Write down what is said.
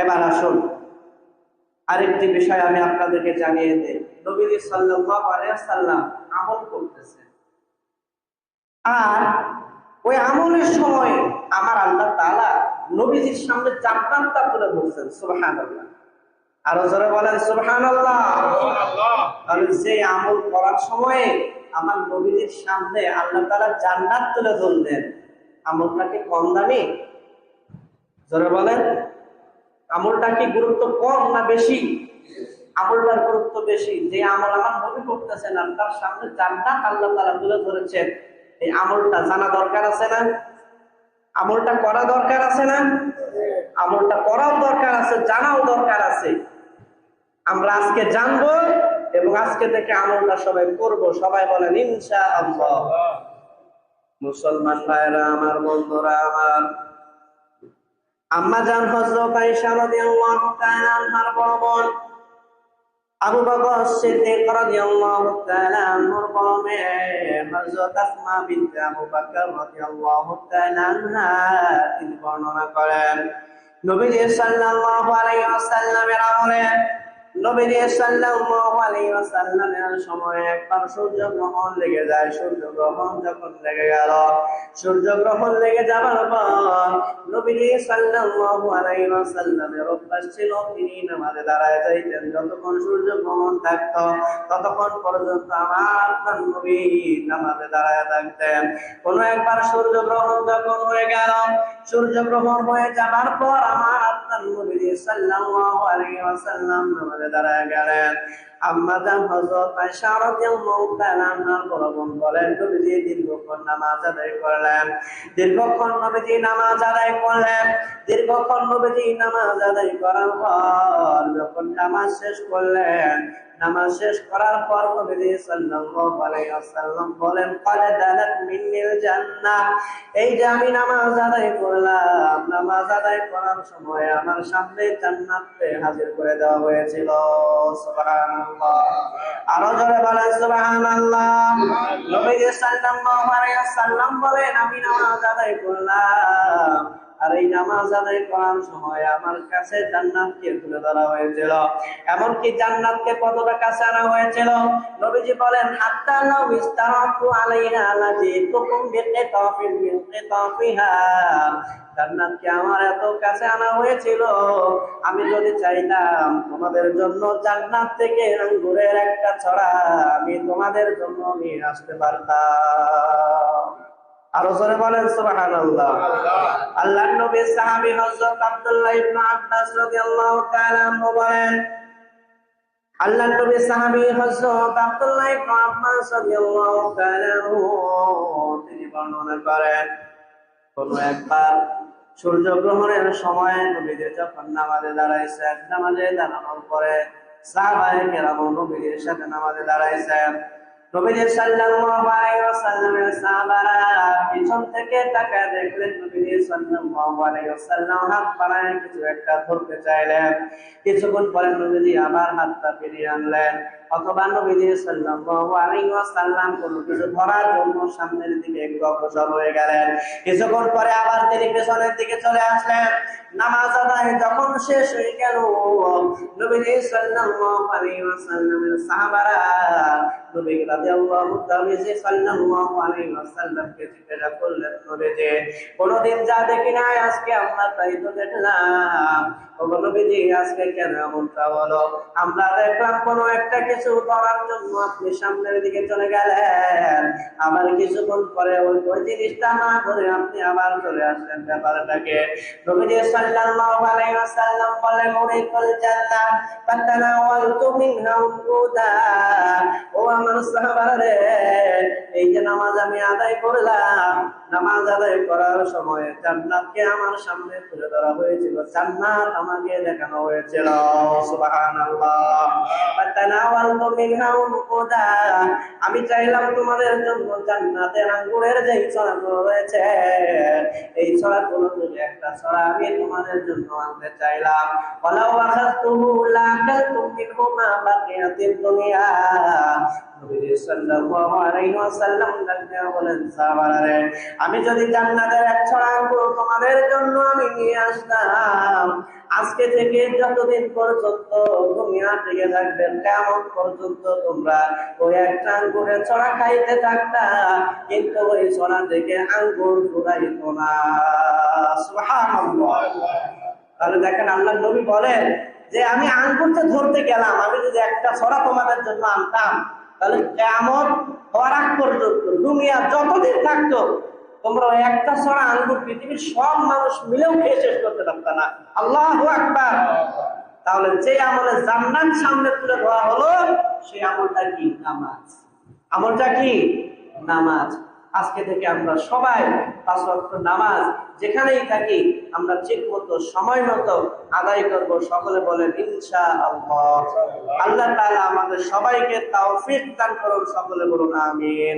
এবার আসুন। আরেকটি বিষয় আমি আপনাদেরকে জানিয়ে দিই। নবীজি সাল্লাল্লাহু আলাইহি সাল্লাম আমল করতেছেন। আর ওই আমলের সময় আমার আল্লাহ তাআলা নবীজির সামনে জান্নাতটা তুলে ধরছেন সুবহানাল্লাহ। আরও জোরে বলেন সুবহানাল্লাহ। তাহলে যে আমল করার সময় আমার নবীজির সামনে আল্লাহ তাআলা জান্নাত তুলে ধরলেন। আমলটা কি কম দামি? জোরে বলেন। আমলটা কি গুরুত্ব কম না বেশি? আমলটার গুরুত্ব বেশি। যে আমল আমার নবী করতেছেন আর তার সামনে জান্নাত আল্লাহ তাআলা তুলে ধরেছেন, এই আমলটা জানা দরকার আছে না? আমলটা করা দরকার আছে না? আমলটা করাও দরকার আছে, জানাও দরকার আছে। আমরা আজকে জানব এবং আজকে থেকে আমলটা সবাই করব। সবাই বলেন ইনশা আল্লাহ মুসলমান ভাইরা, আমার বন্ধুরা, আমার আম্মা জান হযরত আয়েশা রাদিয়াল্লাহু তাআলা আনহার আবু বকর সিদ্দিক রাদিয়াল্লাহু তাআলা আনহার বড় হযরত আসমা বিনতে আবু বকর রাদিয়াল্লাহু তাআলা আনহা তিনি বর্ণনা করেন। নবীজি সাল্লাল্লাহু আলাইহি ওয়াসাল্লামের আমলে নবীজি সাল্লাল্লাহু আলাইহি ওয়াসাল্লামের সময় একবার লেগে যায়। যখন লেগে গেল লেগে পর সাল্লাল্লাহু আলাইহি ওয়াসাল্লামের অভ্যাস ছিল, তিনি নামাজে দাঁড়ায় যাইতেন। যতক্ষণ থাকতো, ততক্ষণ পর্যন্ত আমার নবী নামাজে দাঁড়ায় থাকতেন। কোন একবার সূর্যগ্রহণ যখন হয়ে গেল সূর্য সূর্যগ্রহণ হয়ে যাবার পর আমার সাল্লাল্লাহু আলাইহি ওয়াসাল্লাম নামাজে দাঁড়ায় গেলেন। হযরত আয়েশা রাদিয়াল্লাহু তাআলা আনহার বড় বোন বলেন, নবীজি দীর্ঘক্ষণ নামাজ আদায় করলেন। দীর্ঘক্ষণ নবীজি নামাজ আদায় করলেন। দীর্ঘক্ষণ নবীজি নামাজ আদায় করার পর যখন নামাজ শেষ করলেন, নামাজ শেষ করার পর নবী সাল্লাল্লাহু আলাইহি ওয়াসাল্লাম বলেন ক্বাদ দালাত মিন্নিল জান্নাহ। এই যে আমি নামাজ আদায় করলাম, নামাজ আদায় করার সময় আমার সামনে জান্নাতে হাজির করে দেওয়া হয়েছিল। সুবহানাল্লাহ। আরও জোরে বলেন, সুবহানাল্লাহ। নবী সাল্লাল্লাহু আলাইহি বলেন, আমি নামাজ আদায় করলাম। আর এই নামাজ আদায় করার সময় আমার কাছে জান্নাতকে তুলে ধরা হয়েছিল। এমনকি জান্নাতকে কতটা কাছে আনা হয়েছিল? নবীজি বলেন, হাত্তা লাউ ইস্তারাতু আলাইহা লাজিতুকুম বিকিতাফিন মিন কিতাফিহা। জান্নাতকে আমার এত কাছে আনা হয়েছিল, আমি যদি চাইতাম তোমাদের জন্য জান্নাত থেকে আঙ্গুরের একটা ছড়া আমি তোমাদের জন্য নিয়ে আসতে পারতাম। আরও জোরে বলেন, সুবহানাল্লাহ। আল্লাহর নবী সাহাবী হযরত আব্দুল্লাহ ইবনে আব্বাস রাদিয়াল্লাহু তাআলা বলেন, আল্লাহর নবী সাহাবী হযরত আব্দুল্লাহ ইবনে আব্বাস রাদিয়াল্লাহু তাআলা তিনি বর্ণনা করেন, কোন একবার সূর্যগ্রহণের সময় নবীজি যখন নামাজে দাঁড়াইছে নামাজে দাঁড়ানোর পরে সাহাবায়ে কেরাম নবীজির সাথে নামাজে দাঁড়াইছেন নবীজি সাল্লাল্লাহু আলাইহি থেকে দেখলেন, নবীজি সাল্লাল্লাহু আলাইহি ওয়াসাল্লাম হাত কিছু একটা ধরতে চাইলেন। কিছুক্ষণ পরে নবীজি আবার হাতটা ফিরিয়ে আনলেন। অথবা নবীজি সাল্লাল্লাহু আলাইহি ওয়াসাল্লাম কিছু ধরার জন্য সামনের দিকে একটু অগ্রসর হয়ে গেলেন। কিছুক্ষণ পরে আবার তিনি পেছনের দিকে চলে আসলেন। নামাজ আদায় যখন শেষ হয়ে গেল, নবীজি সাল্লাল্লাহু আলাইহি ওয়াসাল্লামের সাহাবারা নবী রাদিয়াল্লাহু তাআলা সাল্লাল্লাহু আলাইহি ওয়াসাল্লামকে জিজ্ঞাসা করলেন নবীজি কোনদিন যা দেখি নাই আজকে আমরা তাই তো দেখলাম। নবীজি, আজকে কেন এমনটা আমরা দেখলাম কোনো একটা কিছু করার জন্য আপনি সামনের দিকে চলে গেলেন। আবার কিছুক্ষণ পরে ওই ওই জিনিসটা না ধরে আপনি আবার চলে আসলেন ব্যাপারটাকে। নবীজি সাল্লাল্লাহু আলাইহি ওয়াসাল্লাম ফাতানাওয়ালতু মিনহা ও আমার এই যে নামাজ আমি আদায় করলাম, নামাজ আদায় করার সময় জান্নাতকে আমার সামনে তুলে ধরা হয়েছিল। জান্নাত আমাকে দেখানো হয়েছিল। আমি চাইলাম তোমাদের জন্য জান্নাতের আঙ্গুরের যে ছড়াগুলো রয়েছে, এই ছড়াগুলো থেকে একটা ছড়া আমি তোমাদের জন্য আনতে চাইলাম। ওয়ালাউ আখাযতুহু লাকালতুম মিনহু মা বাকিয়াতিদ দুনিয়া। আমি যদি জান্নাতের এক ছড়া তোমাদের জন্য আমি নিয়ে আসতাম আজকে থেকে যতদিন পর্যন্ত দুনিয়া টিকে থাকবেন কেমন পর্যন্ত তোমরা ওই একটা আঙ্গুরে চড়া খাইতে থাকতা, কিন্তু ওই চড়া থেকে আঙ্গুর ফুরাইতো না। তাহলে দেখেন আল্লাহ নবী বলেন যে, আমি আঙ্গুরটা ধরতে গেলাম, আমি যদি একটা ছড়া তোমাদের জন্য আনতাম, তাহলে কেমন হওয়ার পর্যন্ত দুনিয়া যতদিন থাকতো তোমরা একটা ছড়া আঙ্গুর পৃথিবীর সব মানুষ মিলেও খেয়ে শেষ করতে পারতো না। আল্লাহ আকবার। তাহলে যে আমলে জান্নাত সামনে তুলে ধরা হলো সেই আমলটা কি? নামাজ। আমলটা কি? নামাজ। আজকে থেকে আমরা সবাই পাঁচ ওয়াক্ত নামাজ যেখানেই থাকি, আমরা ঠিক মতো সময় মতো আদায় করব। সকলে বলেন ইনশা আল্লাহ আল্লাহ তাআলা আমাদের সবাইকে তাওফিক দান করুন। সকলে বলুন, আমিন।